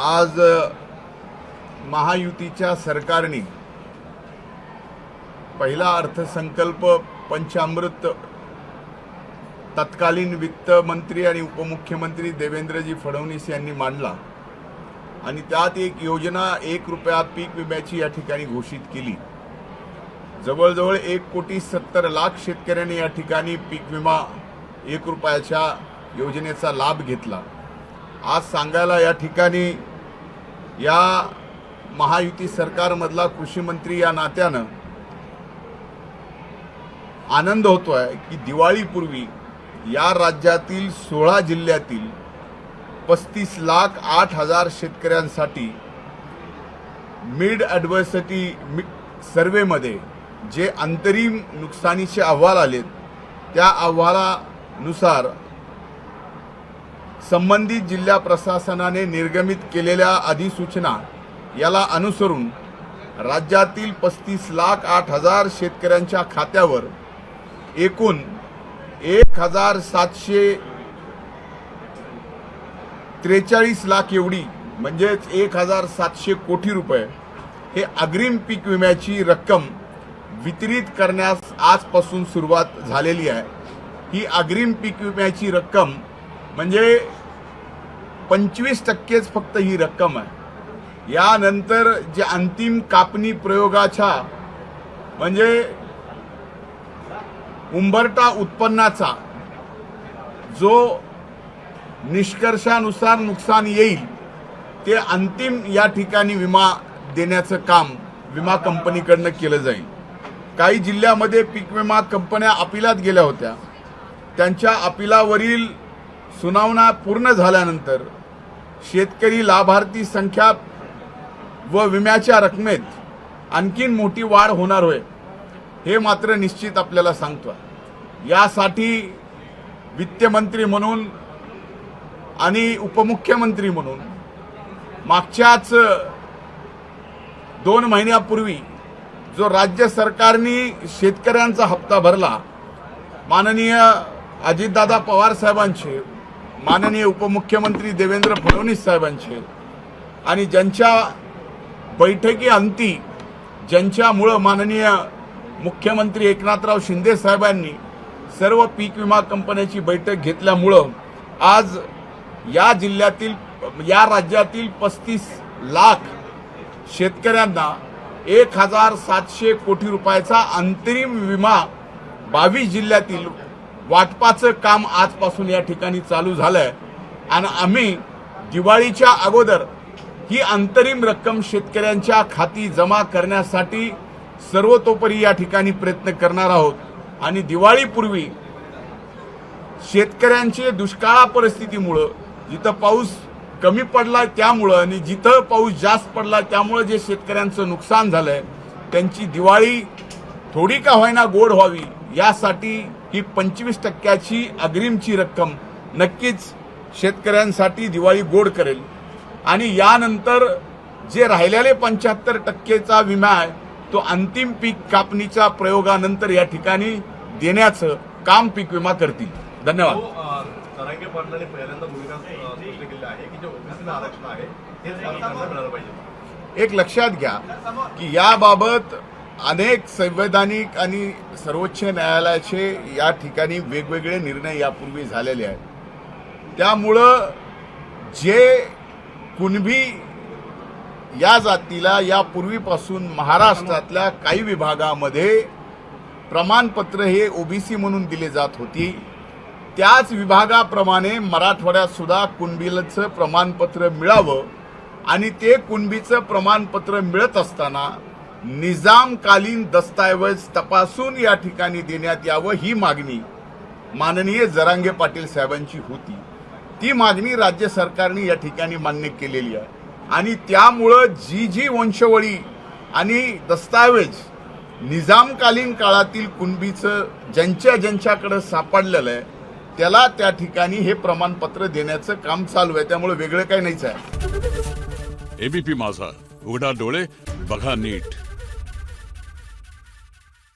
आज महायुतीच्या सरकारने पहिला अर्थसंकल्प पंचामृत तत्कालीन वित्त मंत्री आणि उपमुख्यमंत्री देवेंद्रजी फडणवीस यांनी मांडला आणि त्यात एक योजना एक रुपया पीक विम्याची या ठिकाणी घोषित केली. जवळजवळ एक कोटी सत्तर लाख शेतकऱ्यांनी या ठिकाणी पीक विमा एक रुपयाच्या योजनेचा लाभ घेतला. आज सांगायला या ठिकाणी या महायुती सरकारमधला कृषीमंत्री या नात्यानं आनंद होतो आहे की दिवाळीपूर्वी या राज्यातील सोळा जिल्ह्यातील पस्तीस लाख आठ हजार शेतकऱ्यांसाठी मिड ॲडव्हर्सिटी मि सर्वेमध्ये जे अंतरिम नुकसानीचे अहवाल आलेत त्या अहवालानुसार संबंधित जिल्हा प्रशासनाने निर्गमित केलेल्या अधिसूचना याला अनुसरून राज्यातील पस्तीस लाख आठ हजार शेतकऱ्यांच्या खात्यावर एकूण एक हजार सातशे त्रेचाळीस लाख एवढी म्हणजेच एक हजार सातशे कोटी रुपये हे अग्रिम पीक विम्याची रक्कम वितरित करण्यास आजपासून सुरुवात झालेली आहे. ही अग्रिम पीक विम्याची रक्कम म्हणजे पंचवीस टक्केच फक्त ही रक्कम आहे. यानंतर जे अंतिम कापणी प्रयोगाच्या म्हणजे उंबरटा उत्पन्नाचा जो निष्कर्षानुसार नुकसान येईल ते अंतिम या ठिकाणी विमा देण्याचं काम विमा कंपनीकडनं केलं जाईल. काही जिल्ह्यामध्ये पीक विमा कंपन्या अपिलात गेल्या होत्या. त्यांच्या अपिलावरील सुनावणा पूर्ण झाल्यानंतर शेतकरी लाभार्थी संख्या व विम्याच्या रकमेत आणखीन मोठी वाढ होणार होय हे मात्र निश्चित आपल्याला सांगतो यासाठी वित्तमंत्री म्हणून आणि उपमुख्यमंत्री म्हणून मागच्याच दोन महिन्यापूर्वी जो राज्य सरकारने शेतकऱ्यांचा हप्ता भरला माननीय अजितदादा पवार साहेबांचे माननीय उपमुख्यमंत्री देवेंद्र फडणवीस साहेबांचे. आणि ज्यांच्या बैठकी अंती ज्यांच्यामुळं माननीय मुख्यमंत्री एकनाथराव शिंदे साहेबांनी सर्व पीक विमा कंपन्याची बैठक घेतल्यामुळं आज या जिल्ह्यातील या राज्यातील पस्तीस लाख शेतकऱ्यांना एक हजार सातशे कोटी रुपयाचा अंतरिम विमा बावीस जिल्ह्यातील वाटपाचं काम आजपासून या ठिकाणी चालू झालंय. आणि आम्ही दिवाळीच्या अगोदर ही अंतरिम रक्कम शेतकऱ्यांच्या खाती जमा करण्यासाठी सर्वतोपरी या ठिकाणी प्रयत्न करणार आहोत. आणि दिवाळीपूर्वी शेतकऱ्यांचे दुष्काळा परिस्थितीमुळं जिथं पाऊस कमी पडला त्यामुळं आणि जिथं पाऊस जास्त पडला त्यामुळं जे शेतकऱ्यांचं नुकसान झालंय त्यांची दिवाळी थोडी का होईना गोड व्हावी यासाठी ही पंचवीस टक्क्याची अग्रिमची रक्कम नक्कीच शेतकऱ्यांसाठी दिवाळी गोड करेल. आणि यानंतर जे राहिलेले पंच्याहत्तर टक्केचा विमा आहे तो अंतिम पीक कापणीच्या प्रयोगानंतर या ठिकाणी देण्याचं काम पीक विमा करतील. धन्यवाद. तरांगे पाटलांनी पहिल्यांदा भूमिका अ, स्पष्ट केली आहे की जे ओबीसीला आरक्षण आहे ते स्थानिकांना मिळालं पाहिजे. एक लक्षात घ्या की याबाबत अनेक संवैधानिक आणि सर्वोच्च न्यायालयाचे या ठिकाणी वेगवेगळे निर्णय यापूर्वी झालेले आहेत. त्यामुळं जे कुणबी या जातीला यापूर्वीपासून महाराष्ट्रातल्या काही विभागामध्ये प्रमाणपत्र हे ओबीसी म्हणून दिले जात होती त्याच विभागाप्रमाणे मराठवाड्यातसुद्धा कुणबीचं प्रमाणपत्र मिळावं आणि ते कुणबीचं प्रमाणपत्र मिळत असताना निजामकालीन दस्तऐवज तपासून या ठिकाणी देण्यात यावं ही मागणी माननीय जरांगे पाटील साहेबांची होती. ती मागणी राज्य सरकारने या ठिकाणी मान्य केलेली आहे. आणि त्यामुळं जी जी वंशवळी आणि दस्तऐवज निजामकालीन काळातील कुणबीचं ज्यांच्या ज्यांच्याकडं सापडलेलं आहे त्याला त्या ठिकाणी हे प्रमाणपत्र देण्याचं काम चालू आहे. त्यामुळे वेगळं काही नाहीच आहे. एबीपी माझा. उघडा डोळे बघा नीट.